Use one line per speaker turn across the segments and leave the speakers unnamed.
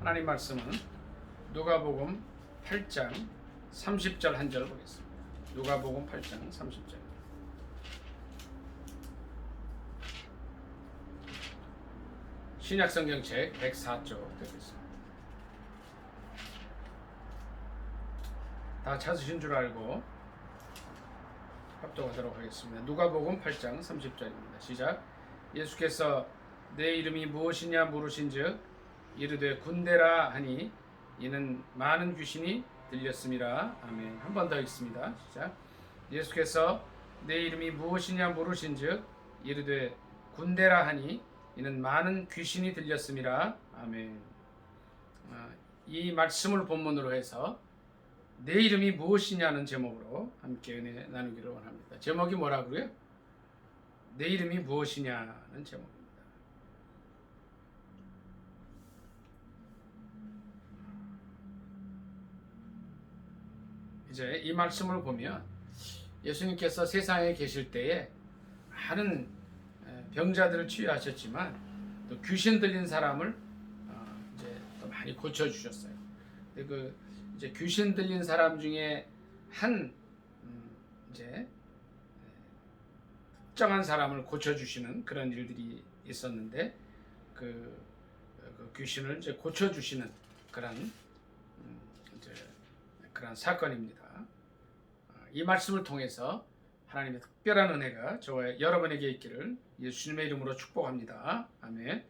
하나님 말씀은 누가복음 8장 30절 한 절 보겠습니다. 누가복음 8장 30절. 신약 성경책 104쪽 되겠습니다. 다 찾으신 줄 알고 합독하도록 하겠습니다. 누가복음 8장 30절입니다. 시작. 예수께서 내 이름이 무엇이냐 물으신즉 이르되 군대라 하니 이는 많은 귀신이 들렸음이라. 아멘. 한 번 더 읽습니다. 시작. 예수께서 내 이름이 무엇이냐 물으신즉 이르되 군대라 하니 이는 많은 귀신이 들렸음이라. 아멘. 아, 이 말씀을 본문으로 해서 내 이름이 무엇이냐는 제목으로 함께 은혜 나누기를 원합니다. 제목이 뭐라고요? 내 이름이 무엇이냐는 제목입니다. 이제 이 말씀을 보면 예수님께서 세상에 계실 때에 많은 병자들을 치유하셨지만 또 귀신 들린 사람을 어, 이제 또 많이 고쳐 주셨어요. 그 이제 귀신 들린 사람 중에 한 음, 이제 특정한 사람을 고쳐 주시는 그런 일들이 있었는데 그, 그 귀신을 이제 고쳐 주시는 그런 음, 그런 사건입니다. 어, 이 말씀을 통해서 하나님의 특별한 은혜가 저와 여러분에게 있기를 예수님의 이름으로 축복합니다. 아멘.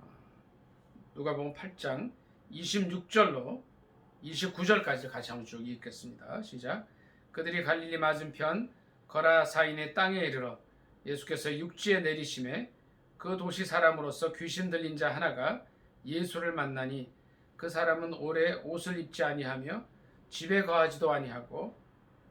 어, 누가복음 8장 26절로 29절까지 같이 한번 쭉 읽겠습니다. 시작. 그들이 갈릴리 맞은편 거라사인의 땅에 이르러 예수께서 육지에 내리심에 그 도시 사람으로서 귀신 들린 자 하나가 예수를 만나니 그 사람은 오래 옷을 입지 아니하며 집에 거하지도 아니하고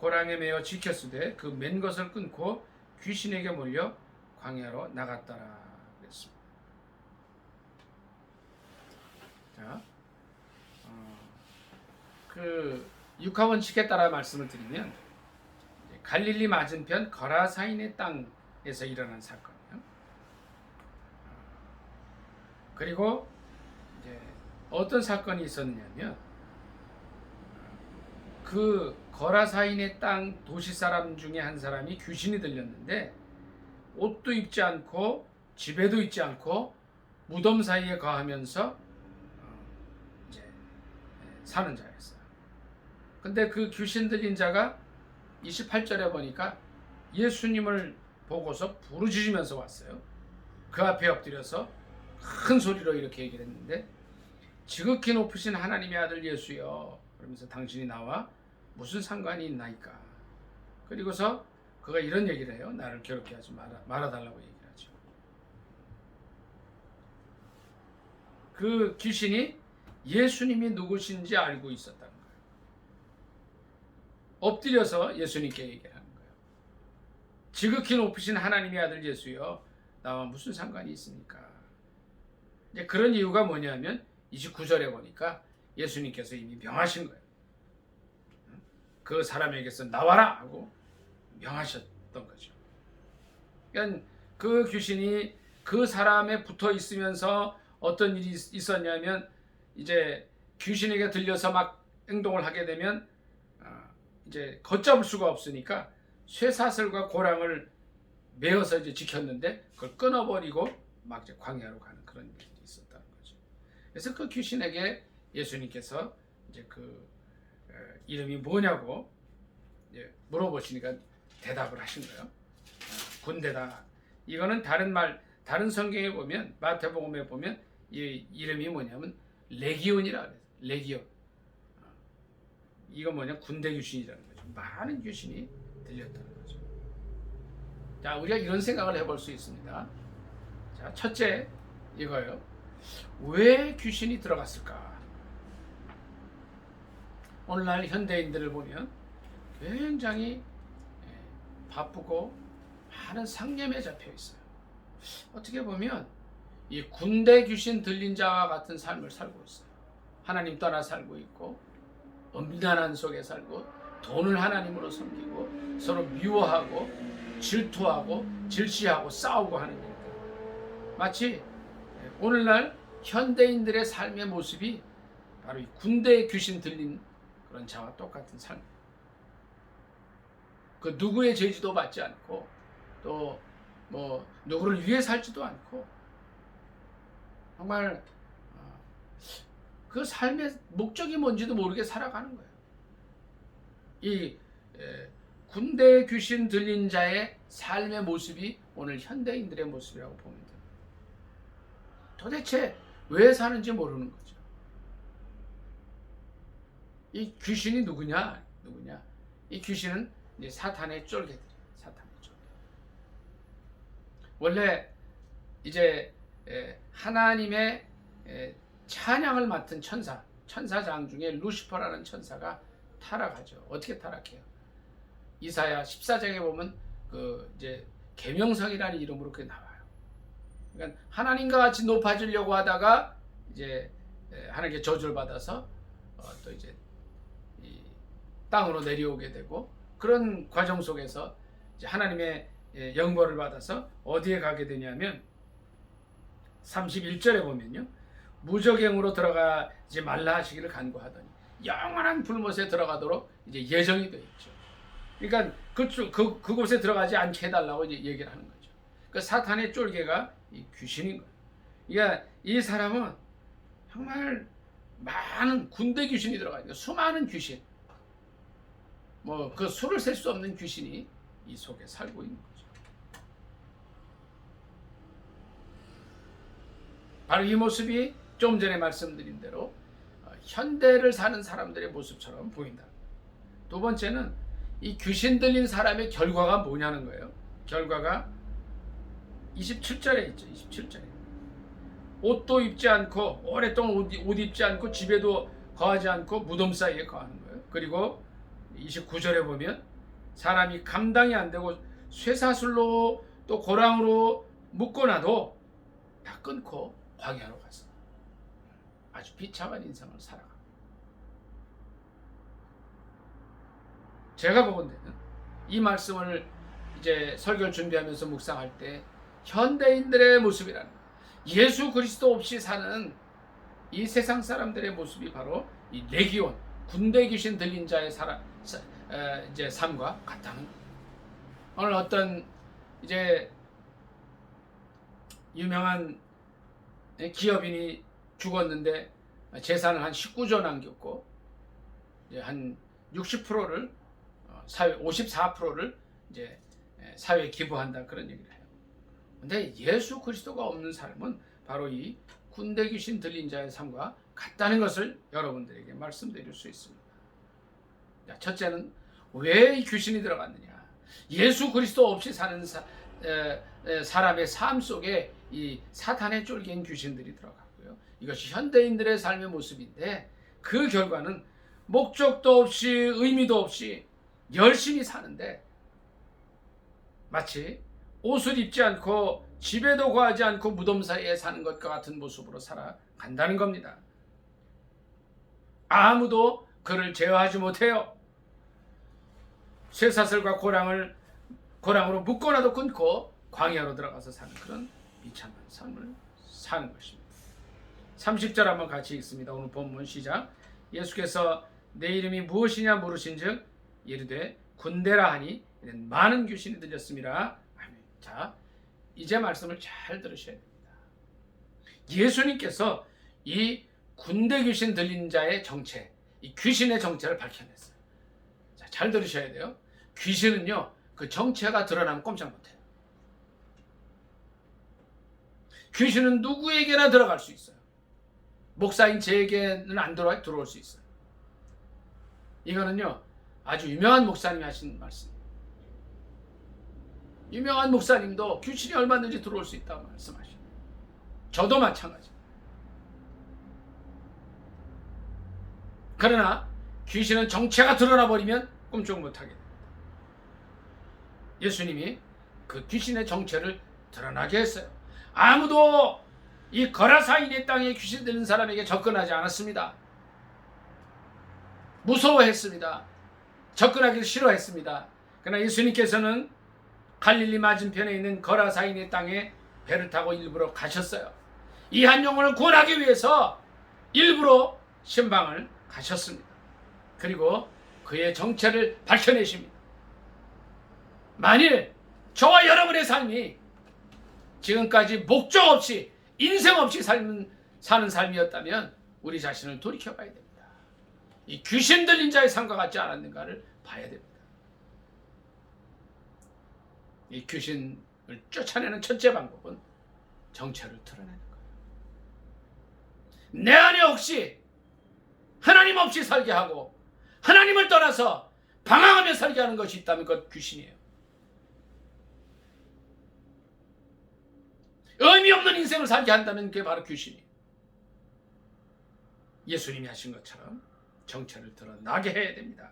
고랑에 매어 지켰으되 그 맨 것을 끊고 귀신에게 몰려 광야로 나갔더라 그랬습니다. 자, 어, 그 육하원칙에 따라 말씀을 드리면 갈릴리 맞은편 거라사인의 땅에서 일어난 사건이에요. 그리고 어떤 사건이 있었느냐면 그 거라사인의 땅 도시 사람 중에 한 사람이 귀신이 들렸는데 옷도 입지 않고 집에도 있지 않고 무덤 사이에 거하면서 어, 이제 사는 자였어요. 근데 그 귀신 들린 자가 28절에 보니까 예수님을 보고서 부르짖으면서 왔어요. 그 앞에 엎드려서 큰 소리로 이렇게 얘기를 했는데 지극히 높으신 하나님의 아들 예수여 그러면서 당신이 나와 무슨 상관이 있나이까. 그리고서 그가 이런 얘기를 해요. 나를 괴롭게 하지 말아, 말아달라고 얘기를 하죠. 그 귀신이 예수님이 누구신지 알고 있었다는 거예요. 엎드려서 예수님께 얘기를 하는 거예요. 지극히 높으신 하나님의 아들 예수여 나와 무슨 상관이 있습니까? 이제 그런 이유가 뭐냐면 29절에 보니까 예수님께서 이미 명하신 거예요. 그 사람에게서 나와라 하고 명하셨던 거죠. 그러니까 그 귀신이 그 사람에 붙어 있으면서 어떤 일이 있었냐면 이제 귀신에게 들려서 막 행동을 하게 되면 어, 이제 걷잡을 수가 없으니까 쇠사슬과 고랑을 메어서 이제 지켰는데 그걸 끊어버리고 막 이제 광야로 가는 그런 일이 있었다는 거죠. 그래서 그 귀신에게 예수님께서 이제 그 어, 이름이 뭐냐고 이제 물어보시니까 대답을 하신 거예요. 어, 군대다. 이거는 다른 말 다른 성경에 보면 마태복음에 보면 이 이름이 뭐냐면 레기온이라 그래요. 레기온. 어, 이거 뭐냐 군대 귀신이라는 거죠. 많은 귀신이 들렸다는 거죠. 자, 우리가 이런 생각을 해볼 수 있습니다. 자, 첫째 이거요. 왜 귀신이 들어갔을까? 오늘날 현대인들을 보면 굉장히 예, 바쁘고 많은 상념에 잡혀 있어요. 어떻게 보면 이 군대 귀신 들린 자와 같은 삶을 살고 있어요. 하나님 떠나 살고 있고 엄란한 속에 살고 돈을 하나님으로 섬기고 서로 미워하고 질투하고 질시하고 싸우고 하는 일들. 마치 오늘날 현대인들의 삶의 모습이 바로 이 군대의 귀신 들린 그런 자와 똑같은 삶. 그 누구의 제지도 받지 않고 또 뭐 누구를 위해 살지도 않고 정말 어, 그 삶의 목적이 뭔지도 모르게 살아가는 거예요. 이 에, 군대 귀신 들린 자의 삶의 모습이 오늘 현대인들의 모습이라고 보면 돼요. 도대체 왜 사는지 모르는 거죠. 이 귀신이 누구냐? 누구냐? 이 귀신은 이제 사탄의 쫄개들이에요. 사탄의 쫄개. 원래 이제 에, 하나님의 에, 찬양을 맡은 천사, 천사장 중에 루시퍼라는 천사가 타락하죠. 어떻게 타락해요? 이사야 14장에 보면 그 이제 계명성이라는 이름으로 그게 나와요. 그러니까 하나님과 같이 높아지려고 하다가 이제 에, 하나님께 저주를 받아서 어, 또 이제 이 땅으로 내려오게 되고 그런 과정 속에서 이제 하나님의 예, 영벌을 받아서 어디에 가게 되냐면 31절에 보면요. 무적행으로 들어가지 말라 하시기를 간구하더니 영원한 불못에 들어가도록 이제 예정이 되어 있죠. 그러니까 그쪽 그 그곳에 들어가지 않게 해 달라고 이제 얘기를 하는 거죠. 그 사탄의 쫄개가 이 귀신인 거예요. 그러니까 이 사람은 정말 많은 군대 귀신이 들어가 있는 수많은 귀신, 뭐 그 수를 셀 수 없는 귀신이 이 속에 살고 있는 거죠. 바로 이 모습이 좀 전에 말씀드린 대로 어, 현대를 사는 사람들의 모습처럼 보인다. 두 번째는 이 귀신 들린 사람의 결과가 뭐냐는 거예요. 결과가 27절에 있죠. 27절에. 옷도 입지 않고 오랫동안 옷, 옷 입지 않고 집에도 거하지 않고 무덤 사이에 거하는 거예요. 그리고 29절에 보면 사람이 감당이 안 되고 쇠사슬로 또 고랑으로 묶어놔도 다 끊고 광야로 가서 아주 비참한 인생을 살아가. 제가 보건대는 이 말씀을 이제 설교를 준비하면서 묵상할 때 현대인들의 모습이라는. 예수 그리스도 없이 사는 이 세상 사람들의 모습이 바로 이 레기온 군대 귀신 들린 자의 사람 이제 삶과 같다는. 오늘 어떤 이제 유명한 기업인이 죽었는데 재산을 한 19조 남겼고 한 60%를 사회 54%를 이제 에, 사회에 기부한다 그런 얘기를 해요. 근데 예수 그리스도가 없는 삶은 바로 이 군대 귀신 들린 자의 삶과 같다는 것을 여러분들에게 말씀드릴 수 있습니다. 자, 첫째는 왜이 귀신이 들어갔느냐? 예수 그리스도 없이 사는 사, 에, 에, 사람의 삶 속에 이 사탄의 쫄긴 귀신들이 들어가고요. 이것이 현대인들의 삶의 모습인데 그 결과는 목적도 없이 의미도 없이 열심히 사는데 마치 옷을 입지 않고 집에도 거하지 않고 무덤 사이에 사는 것과 같은 모습으로 살아간다는 겁니다. 아무도 그를 제어하지 못해요. 쇠사슬과 고랑을 고랑으로 묶어놔도 끊고 광야로 들어가서 사는 그런 비참한 삶을 사는 것입니다. 30절 한번 같이 읽습니다. 오늘 본문 시작. 예수께서 내 이름이 무엇이냐 물으신즉 이르되 군대라 하니 많은 귀신이 들렸습니다. 아멘. 자, 이제 말씀을 잘 들으셔야 됩니다. 예수님께서 이 군대 귀신 들린 자의 정체, 이 귀신의 정체를 밝혀냈어요. 자, 잘 들으셔야 돼요. 귀신은요, 그 정체가 드러나면 꼼짝 못해요. 귀신은 누구에게나 들어갈 수 있어요. 목사인 제에게는 안 들어와 들어올 수 있어요. 이거는요, 아주 유명한 목사님이 하신 말씀. 유명한 목사님도 귀신이 얼마든지 들어올 수 있다고 말씀하시요 저도 마찬가지. 그러나 귀신은 정체가 드러나 버리면 꿈쩍 못하게 됩니다. 예수님이 그 귀신의 정체를 드러나게 했어요. 아무도 이 거라사인의 땅에 귀신 들린 사람에게 접근하지 않았습니다. 무서워했습니다. 접근하기를 싫어했습니다. 그러나 예수님께서는 갈릴리 맞은편에 있는 거라사인의 땅에 배를 타고 일부러 가셨어요. 이 한 영혼을 구원하기 위해서 일부러 신방을 가셨습니다. 그리고 그의 정체를 밝혀내십니다. 만일 저와 여러분의 삶이 지금까지 목적 없이 인생 없이 삶은, 사는 삶이었다면 우리 자신을 돌이켜 봐야 됩니다. 이 귀신 들린 자의 삶과 같지 않았는가를 봐야 됩니다. 이 귀신을 쫓아내는 첫째 방법은 정체를 드러내는 거예요. 내 안에 혹시 하나님 없이 살게 하고 하나님을 떠나서 방황하며 살게 하는 것이 있다면 그것 귀신이에요. 의미 없는 인생을 살게 한다면 그게 바로 귀신이에요. 예수님이 하신 것처럼 정체를 드러나게 해야 됩니다.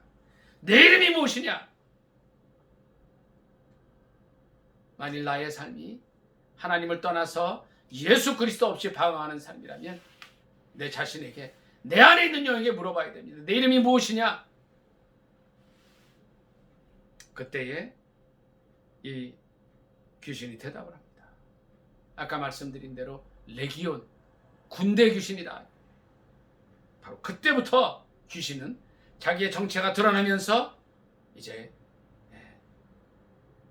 내 이름이 무엇이냐? 만일 나의 삶이 하나님을 떠나서 예수 그리스도 없이 방황하는 삶이라면 내 자신에게 내 안에 있는 영에게 물어봐야 됩니다. 내 이름이 무엇이냐? 그때에 이 귀신이 대답을 합니다. 아까 말씀드린 대로 레기온 군대 귀신이다. 바로 그때부터 귀신은 자기의 정체가 드러나면서 이제 예,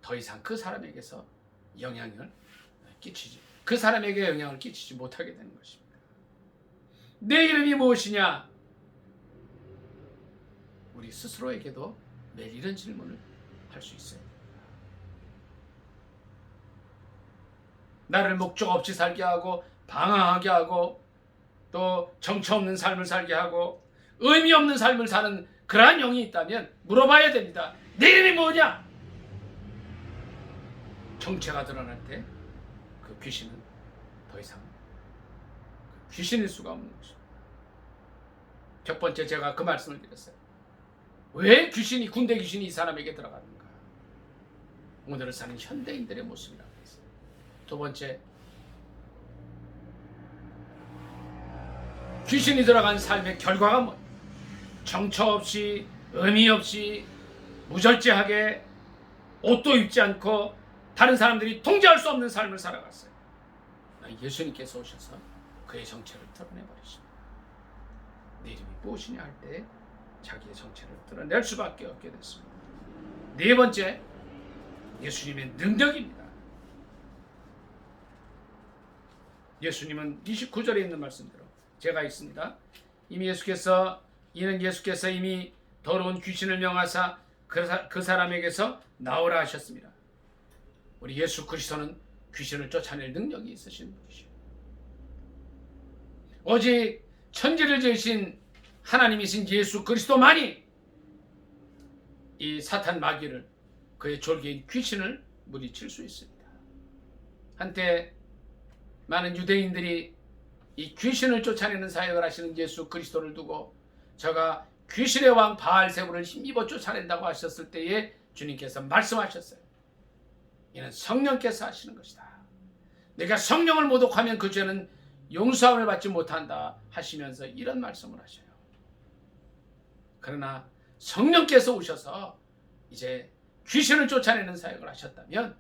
더 이상 그 사람에게서 영향을 끼치지 그 사람에게 영향을 끼치지 못하게 되는 것입니다. 내 이름이 무엇이냐? 우리 스스로에게도 매일 이런 질문을 할 수 있어요. 나를 목적 없이 살게 하고 방황하게 하고 또 정처 없는 삶을 살게 하고 의미 없는 삶을 사는 그러한 영이 있다면 물어봐야 됩니다. 내 이름이 뭐냐? 정체가 드러날 때 그 귀신은 더 이상 그 귀신일 수가 없는 것입니다. 첫 번째 제가 그 말씀을 드렸어요. 왜 귀신이 군대 귀신이 이 사람에게 들어가는가? 오늘을 사는 현대인들의 모습이라고 했어요. 두 번째 귀신이 들어간 삶의 결과가 뭐? 정처 없이 의미 없이 무절제하게 옷도 입지 않고 다른 사람들이 통제할 수 없는 삶을 살아갔어요. 예수님께서 오셔서 그의 정체를 드러내버리십니다. 내 이름이 무엇이냐 할 때 자기의 정체를 드러낼 수밖에 없게 됐습니다. 네 번째, 예수님의 능력입니다. 예수님은 29절에 있는 말씀대로 제가 있습니다. 이미 예수께서 이는 예수께서 이미 더러운 귀신을 명하사 그, 사, 그 사람에게서 나오라 하셨습니다. 우리 예수 그리스도는 귀신을 쫓아낼 능력이 있으신 분이시오. 오직 천지를 지으신 하나님이신 예수 그리스도만이 이 사탄 마귀를 그의 졸개인 귀신을 물리칠 수 있습니다. 한때 많은 유대인들이 이 귀신을 쫓아내는 사역을 하시는 예수 그리스도를 두고 저가 귀신의 왕 바알세불을 힘입어 쫓아낸다고 하셨을 때에 주님께서 말씀하셨어요. 이는 성령께서 하시는 것이다. 내가 성령을 모독하면 그 죄는 용서함을 받지 못한다 하시면서 이런 말씀을 하셔요. 그러나 성령께서 오셔서 이제 귀신을 쫓아내는 사역을 하셨다면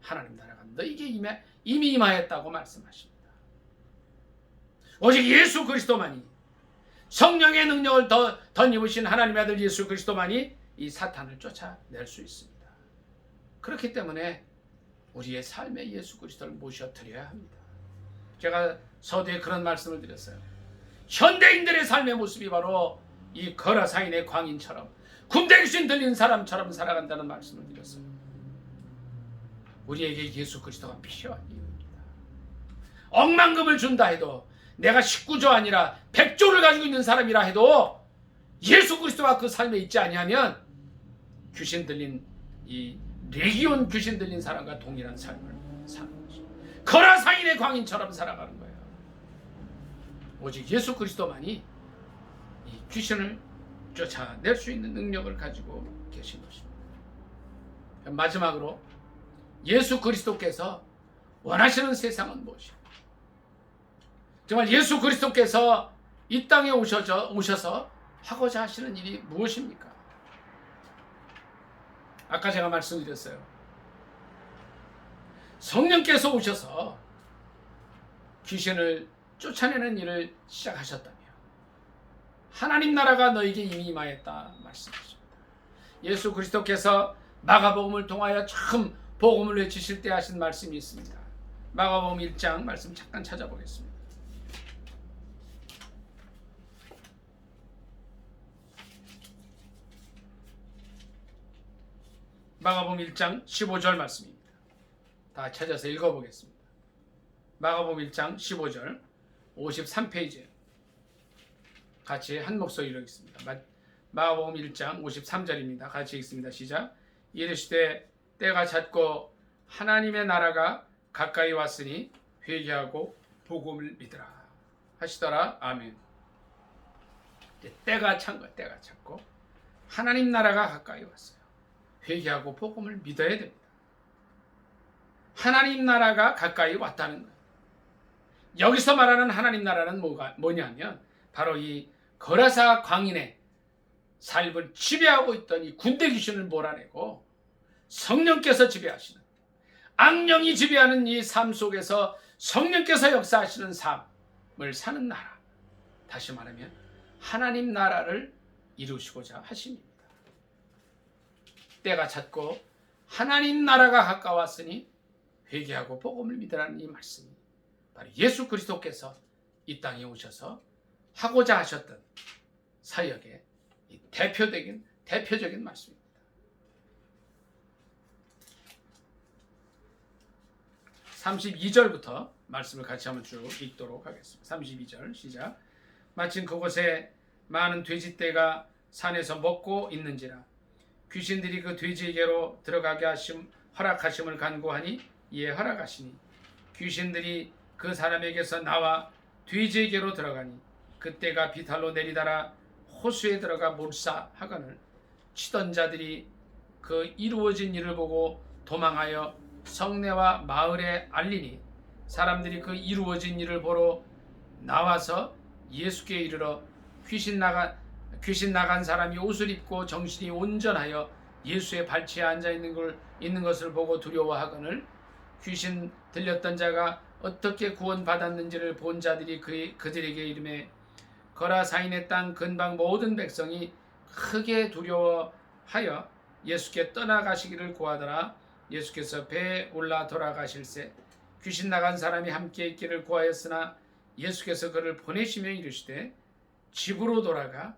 하나님 나라가 너에게 이미 임하였다고 말씀하십니다. 오직 예수 그리스도만이 성령의 능력을 더 덧입으신 하나님의 아들 예수 그리스도만이 이 사탄을 쫓아낼 수 있습니다. 그렇기 때문에 우리의 삶에 예수 그리스도를 모셔 드려야 합니다. 제가 서두에 그런 말씀을 드렸어요. 현대인들의 삶의 모습이 바로 이 거라사인의 광인처럼 군대 귀신 들린 사람처럼 살아간다는 말씀을 드렸어요. 우리에게 예수 그리스도가 필요한 이유입니다. 억만금을 준다 해도 내가 19조 아니라 100조를 가지고 있는 사람이라 해도 예수 그리스도가 그 삶에 있지 아니하면 귀신 들린 이 레기온 귀신 들린 사람과 동일한 삶을 것이 거라사인의 광인처럼 살아가는 거예요. 오직 예수 그리스도만이 이 귀신을 쫓아낼 수 있는 능력을 가지고 계신 것입니다. 마지막으로 예수 그리스도께서 원하시는 세상은 무엇이요? 정말 예수 그리스도께서 이 땅에 오셔서, 오셔서 하고자 하시는 일이 무엇입니까? 아까 제가 말씀드렸어요. 성령께서 오셔서 귀신을 쫓아내는 일을 시작하셨다며 하나님 나라가 너에게 이미 임하였다 말씀하십니다. 예수 그리스도께서 마가복음을 통하여 처음 복음을 외치실 때 하신 말씀이 있습니다. 마가복음 1장 말씀 잠깐 찾아보겠습니다. 마가복음 1장 15절 말씀입니다. 다 찾아서 읽어보겠습니다. 마가복음 1장 15절 53페이지 같이 한 목소리로 읽습니다. 마- 마가복음 1장 53절입니다. 같이 읽습니다. 시작. 이르시되 때가 찼고 하나님의 나라가 가까이 왔으니 회개하고 복음을 믿으라 하시더라. 아멘. 때가 찬 거야. 때가 찼고 하나님 나라가 가까이 왔어요. 회개하고 복음을 믿어야 됩니다. 하나님 나라가 가까이 왔다는 거예요. 여기서 말하는 하나님 나라는 뭐가 뭐냐면 바로 이 거라사 광인의 삶을 지배하고 있던 이 군대 귀신을 몰아내고 성령께서 지배하시는 악령이 지배하는 이 삶 속에서 성령께서 역사하시는 삶을 사는 나라. 다시 말하면 하나님 나라를 이루시고자 하십니다. 때가 찼고 하나님 나라가 가까웠으니 회개하고 복음을 믿으라는 이 말씀이 바로 예수 그리스도께서 이 땅에 오셔서 하고자 하셨던 사역의 이 대표적인 대표적인 말씀입니다. 32절부터 말씀을 같이 한번 쭉 읽도록 하겠습니다. 32절 시작. 마침 그곳에 많은 돼지떼가 산에서 먹고 있는지라 귀신들이 그 돼지에게로 들어가게 하심 허락하심을 간구하니 이에 허락하시니 귀신들이 그 사람에게서 나와 돼지에게로 들어가니 그때가 비탈로 내리다라 호수에 들어가 몰사하거늘 치던 자들이 그 이루어진 일을 보고 도망하여 성내와 마을에 알리니 사람들이 그 이루어진 일을 보러 나와서 예수께 이르러 귀신 나가 귀신 나간 사람이 옷을 입고 정신이 온전하여 예수의 발치에 앉아 있는 걸 있는 것을 보고 두려워하거늘 귀신 들렸던 자가 어떻게 구원 받았는지를 본 자들이 그, 그들에게 이름에 거라사인의 땅 근방 모든 백성이 크게 두려워하여 예수께 떠나가시기를 구하더라. 예수께서 배에 올라 돌아가실새 귀신 나간 사람이 함께 있기를 구하였으나 예수께서 그를 보내시며 이르시되 집으로 돌아가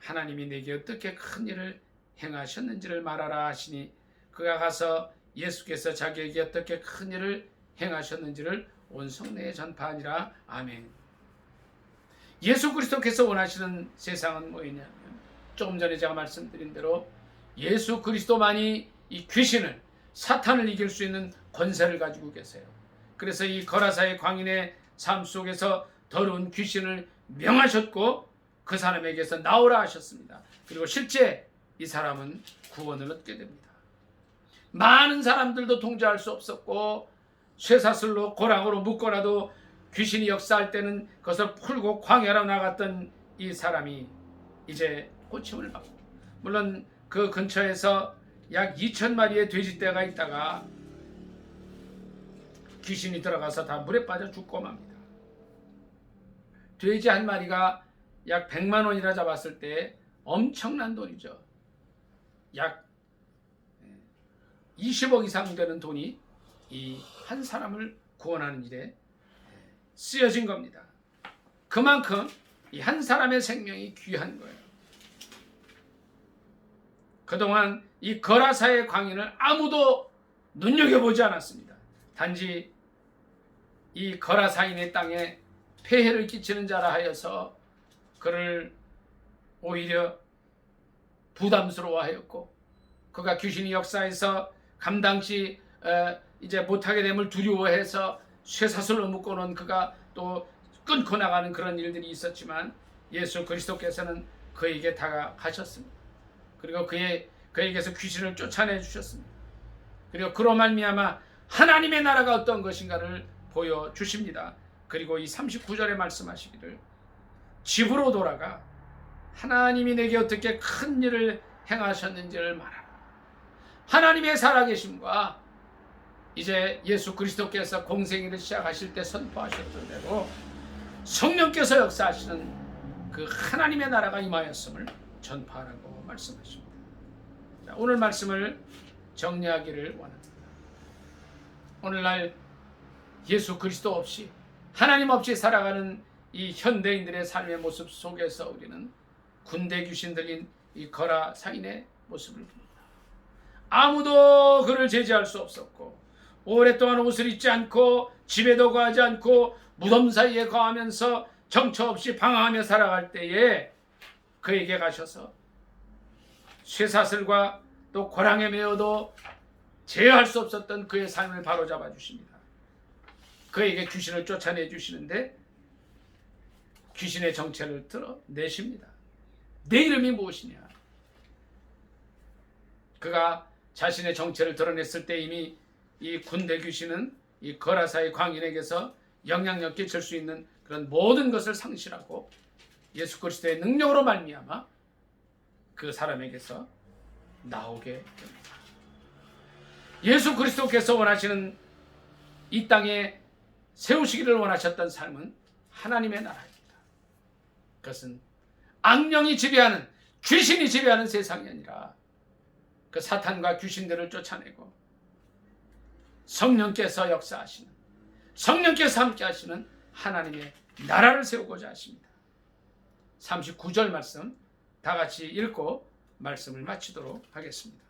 하나님이 내게 어떻게 큰 일을 행하셨는지를 말하라 하시니 그가 가서 예수께서 자기에게 어떻게 큰 일을 행하셨는지를 온 성내에 전파하니라 아멘. 예수 그리스도께서 원하시는 세상은 뭐였냐면 조금 전에 제가 말씀드린 대로 예수 그리스도만이 이 귀신을 사탄을 이길 수 있는 권세를 가지고 계세요. 그래서 이 거라사의 광인의 삶 속에서 더러운 귀신을 명하셨고 그 사람에게서 나오라 하셨습니다. 그리고 실제 이 사람은 구원을 얻게 됩니다. 많은 사람들도 통제할 수 없었고 쇠사슬로 고랑으로 묶거나도 귀신이 역사할 때는 그것을 풀고 광야로 나갔던 이 사람이 이제 고침을 받고 물론 그 근처에서 약 2천 마리의 돼지떼가 있다가 귀신이 들어가서 다 물에 빠져 죽고 맙니다. 돼지 한 마리가 약 100만 원이라 잡았을 때 엄청난 돈이죠. 약 20억 이상 되는 돈이 이 한 사람을 구원하는 일에 쓰여진 겁니다. 그만큼 이 한 사람의 생명이 귀한 거예요. 그동안 이 거라사의 광인을 아무도 눈여겨보지 않았습니다. 단지 이 거라사인의 땅에 폐해를 끼치는 자라 하여서 그를 오히려 부담스러워하였고 그가 귀신이 역사에서 감당치 어, 이제 못하게 됨을 두려워해서 쇠사슬로 묶어놓은 그가 또 끊고 나가는 그런 일들이 있었지만 예수 그리스도께서는 그에게 다가가셨습니다. 그리고 그의 그에게서 귀신을 쫓아내 주셨습니다. 그리고 그로 말미암아 하나님의 나라가 어떤 것인가를 보여 주십니다. 그리고 이 39절에 말씀하시기를 집으로 돌아가 하나님이 내게 어떻게 큰 일을 행하셨는지를 말하라. 하나님의 살아계심과 이제 예수 그리스도께서 공생일을 시작하실 때 선포하셨던 대로 성령께서 역사하시는 그 하나님의 나라가 임하였음을 전파하라고 말씀하십니다. 자, 오늘 말씀을 정리하기를 원합니다. 오늘날 예수 그리스도 없이 하나님 없이 살아가는 이 현대인들의 삶의 모습 속에서 우리는 군대 귀신 들린 이 거라 사인의 모습을 봅니다. 아무도 그를 제지할 수 없었고 오랫동안 옷을 입지 않고 집에도 거하지 않고 무덤 사이에 거하면서 정처 없이 방황하며 살아갈 때에 그에게 가셔서 쇠사슬과 또 고랑에 매어도 제어할 수 없었던 그의 삶을 바로잡아 주십니다. 그에게 귀신을 쫓아내 주시는데 귀신의 정체를 드러내십니다. 내 이름이 무엇이냐? 그가 자신의 정체를 드러냈을 때 이미 이 군대 귀신은 이 거라사의 광인에게서 영향력 끼칠 수 있는 그런 모든 것을 상실하고 예수 그리스도의 능력으로 말미암아 그 사람에게서 나오게 됩니다. 예수 그리스도께서 원하시는 이 땅에 세우시기를 원하셨던 삶은 하나님의 나라입니다. 그것은 악령이 지배하는 귀신이 지배하는 세상이 아니라 그 사탄과 귀신들을 쫓아내고 성령께서 역사하시는 성령께서 함께 하시는 하나님의 나라를 세우고자 하십니다. 39절 말씀 다 같이 읽고 말씀을 마치도록 하겠습니다.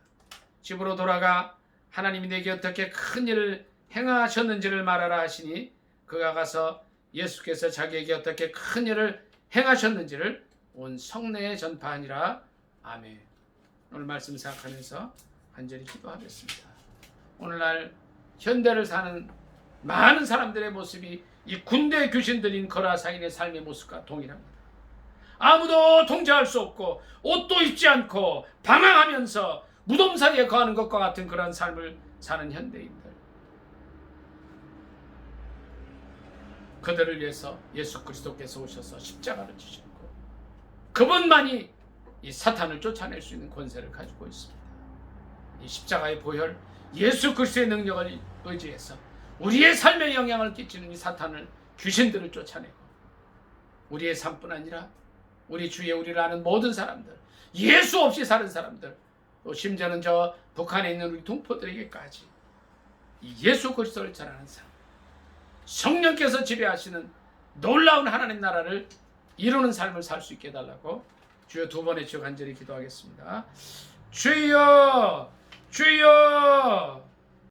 집으로 돌아가 하나님이 내게 어떻게 큰 일을 행하셨는지를 말하라 하시니 그가 가서 예수께서 자기에게 어떻게 큰 일을 행하셨는지를 온 성내에 전파하니라. 아멘. 오늘 말씀 생각하면서 간절히 기도하겠습니다. 오늘날 현대를 사는 많은 사람들의 모습이 이 군대 귀신 들린 거라사인의 삶의 모습과 동일합니다. 아무도 통제할 수 없고 옷도 입지 않고 방황하면서 무덤 사이에 거하는 것과 같은 그런 삶을 사는 현대인들. 그들을 위해서 예수 그리스도께서 오셔서 십자가를 지셨고 그분만이 이 사탄을 쫓아낼 수 있는 권세를 가지고 있습니다. 이 십자가의 보혈 예수 그리스도의 능력을 의지해서 우리의 삶에 영향을 끼치는 이 사탄을 귀신들을 쫓아내고 우리의 삶뿐 아니라 우리 주위에 우리를 아는 모든 사람들 예수 없이 사는 사람들 또 심지어는 저 북한에 있는 우리 동포들에게까지 이 예수 그리스도를 전하는 삶 성령께서 지배하시는 놀라운 하나님 나라를 이루는 삶을 살 수 있게 해달라고 주여 두 번의 주여 간절히 기도하겠습니다. 주여 주여